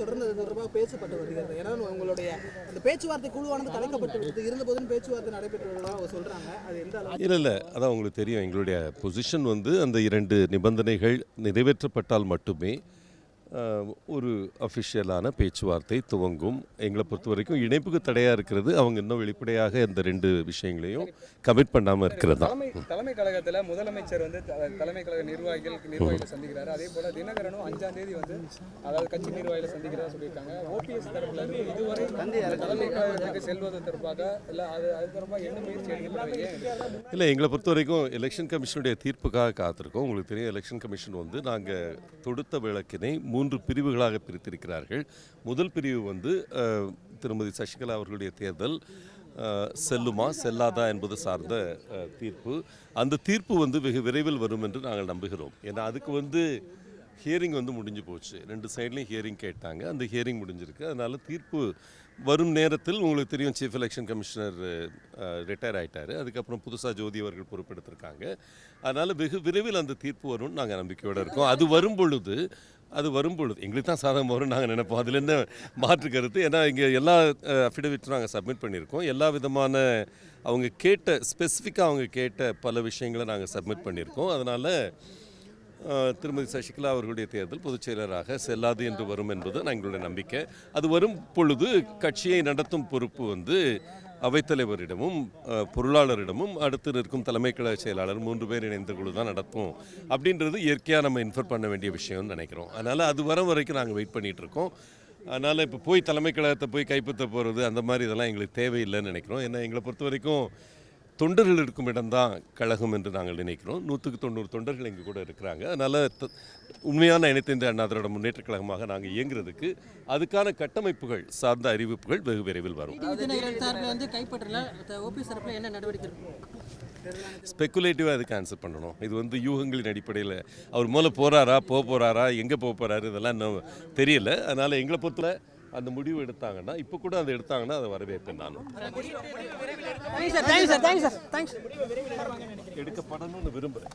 தொடர்ந்து அது தொடர்பாக பேசப்பட்டு வருகிறது ஏன்னா உங்களுடைய அந்த பேச்சுவார்த்தை குழுவானது கலைக்கப்பட்டு விட்டது. இருந்த போதும் பேச்சுவார்த்தை நடைபெற்றுள்ளதாக அவர் சொல்றாங்க. அது எந்த இல்லை இல்லை. அதான் உங்களுக்கு தெரியும். எங்களுடைய பொசிஷன் வந்து அந்த இரண்டு நிபந்தனைகள் நிறைவேற்றப்பட்டால் மட்டுமே ஒரு அஃபிஷியலான பேச்சுவார்த்தை துவங்கும். எங்களை பொறுத்த வரைக்கும் இணைப்புக்கு தடையாக இருக்கிறது. அவங்க இன்னும் வெளிப்படையாக இந்த ரெண்டு விஷயங்களையும் கமிட் பண்ணாமல் இருக்கிறது தான். தலைமை கழகத்துல முதலமைச்சர் வந்து தலைமை கழக நிர்வாகிகள் நிர்வாகிகளை சந்திக்கிறாரு. அதே போல தினகரனும் அஞ்சாம் தேதி வந்து அதாவது கட்சி நிர்வாகிகளை சந்திக்கிறதா சொல்லியிருக்காங்க. ஓபிஎஸ் தரப்புல இருந்து இதுவரை தலைமை கழகத்துக்கு செல்வது தொடர்பாக இல்ல அது அது தொடர்பாக என்ன முயற்சி இல்லை எங்களை பொறுத்த வரைக்கும் எலெக்ஷன் கமிஷனுடைய தீர்ப்புக்காக காத்திருக்கோம். உங்களுக்கு தெரியும் எலெக்ஷன் கமிஷன் வந்து நாங்கள் தொடுத்த விளக்கினை மூன்று பிரிவுகளாக பிரித்திருக்கிறார்கள். முதல் பிரிவு வந்து திருமதி சசிகலா அவர்களுடைய தேர்தல் செல்லுமா செல்லாதா என்பது சார்ந்த தீர்ப்பு. அந்த தீர்ப்பு வந்து வெகு விரைவில் வரும் என்று நாங்கள் நம்புகிறோம். ஏன்னா அதுக்கு வந்து ஹியரிங் வந்து முடிஞ்சு போச்சு. ரெண்டு சைட்லேயும் ஹியரிங் கேட்டாங்க. அந்த ஹியரிங் முடிஞ்சிருக்கு. அதனால் தீர்ப்பு வரும் நேரத்தில் உங்களுக்கு தெரியும் சீஃப் எலெக்ஷன் கமிஷனர் ரிட்டையர் ஆகிட்டார் அதுக்கப்புறம் புதுசாக ஜோதி அவர்கள் பொறுப்பெடுத்திருக்காங்க. அதனால் வெகு விரைவில் அந்த தீர்ப்பு வரும்னு நாங்கள் நம்பிக்கையோடு இருக்கோம். அது வரும் பொழுது அது வரும் பொழுது எங்களுக்கு தான் சாதகம் வரும்னு நாங்கள் நினைப்போம். அதில் என்ன மாற்று கருத்து? ஏன்னா இங்கே எல்லா அஃபிடவிட்டும் நாங்கள் சப்மிட் பண்ணியிருக்கோம். எல்லா விதமான அவங்க கேட்ட ஸ்பெசிஃபிக்காக அவங்க கேட்ட பல விஷயங்களை நாங்கள் சப்மிட் பண்ணியிருக்கோம். அதனால் திருமதி சசிகலா அவர்களுடைய தேர்தல் பொதுச் செயலராக செல்லாது என்று வரும் என்பது நான் எங்களுடைய நம்பிக்கை. அது வரும் பொழுது கட்சியை நடத்தும் பொறுப்பு வந்து அவைத்தலைவரிடமும் பொருளாளரிடமும் அடுத்து நிற்கும் தலைமை கழக செயலாளர் மூன்று பேர் இணைந்த குழு தான் நடத்தும் அப்படின்றது இயற்கையாக நம்ம இன்ஃபர் பண்ண வேண்டிய விஷயம்னு நினைக்கிறோம். அதனால் அது வர வரைக்கும் நாங்கள் வெயிட் பண்ணிகிட்டு இருக்கோம். அதனால் இப்போ போய் தலைமை கழகத்தை போய் கைப்பற்ற போகிறது அந்த மாதிரி இதெல்லாம் எங்களுக்கு தேவையில்லைன்னு நினைக்கிறோம். ஏன்னா எங்களை பொறுத்த வரைக்கும் தொண்டர்கள் இருக்கும் இடம்தான் கழகம் என்று நாங்கள் நினைக்கிறோம். நூற்றுக்கு தொண்ணூறு தொண்டர்கள் எங்கள் கூட இருக்கிறாங்க. அதனால் உண்மையான இணைத்த இந்திய அண்ணா திராவிட முன்னேற்ற கழகமாக நாங்கள் இயங்குறதுக்கு அதுக்கான கட்டமைப்புகள் சார்ந்த அறிவிப்புகள் வெகு விரைவில் வரும். ஸ்பெக்குலேட்டிவாக அதுக்கு ஆன்சர் பண்ணணும். இது வந்து யூகங்களின் அடிப்படையில் அவர் முதல்ல போகிறாரா போக போகிறாரா எங்கே போக போகிறாரு இதெல்லாம் இன்னும் தெரியல. அதனால் எங்களை பொறுத்தல அந்த முடிவு எடுத்தாங்கன்னா இப்போ கூட அதை எடுத்தாங்கன்னா அதை வரவேற்பேன் நான். Thanks sir thanks sir thanks sir thanks எடுக்கப்படணும்னு விரும்புகிறேன்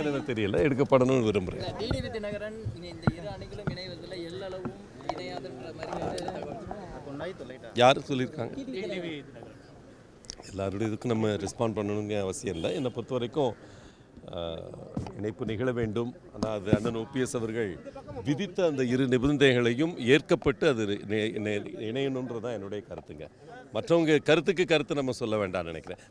எனக்கு தெரியல. எடுக்கப்படணும்னு விரும்புகிறேன் யார் சொல்லியிருக்காங்க? எல்லாருடைய இதுக்கும் நம்ம ரெஸ்பாண்ட் பண்ணணுங்க அவசியம் இல்லை. என்னை பொறுத்த வரைக்கும் இணைப்பு நிகழ வேண்டும். ஆனால் அது அண்ணன் ஓபிஎஸ் அவர்கள் விதித்த அந்த இரு நிபந்தனைகளையும் ஏற்கப்பட்டு அது இணை- இணையணுன்றது தான் என்னுடைய கருத்துங்க. மற்றவங்க கருத்துக்கு கருத்து நம்ம சொல்ல வேண்டாம்னு நினைக்கிறேன்.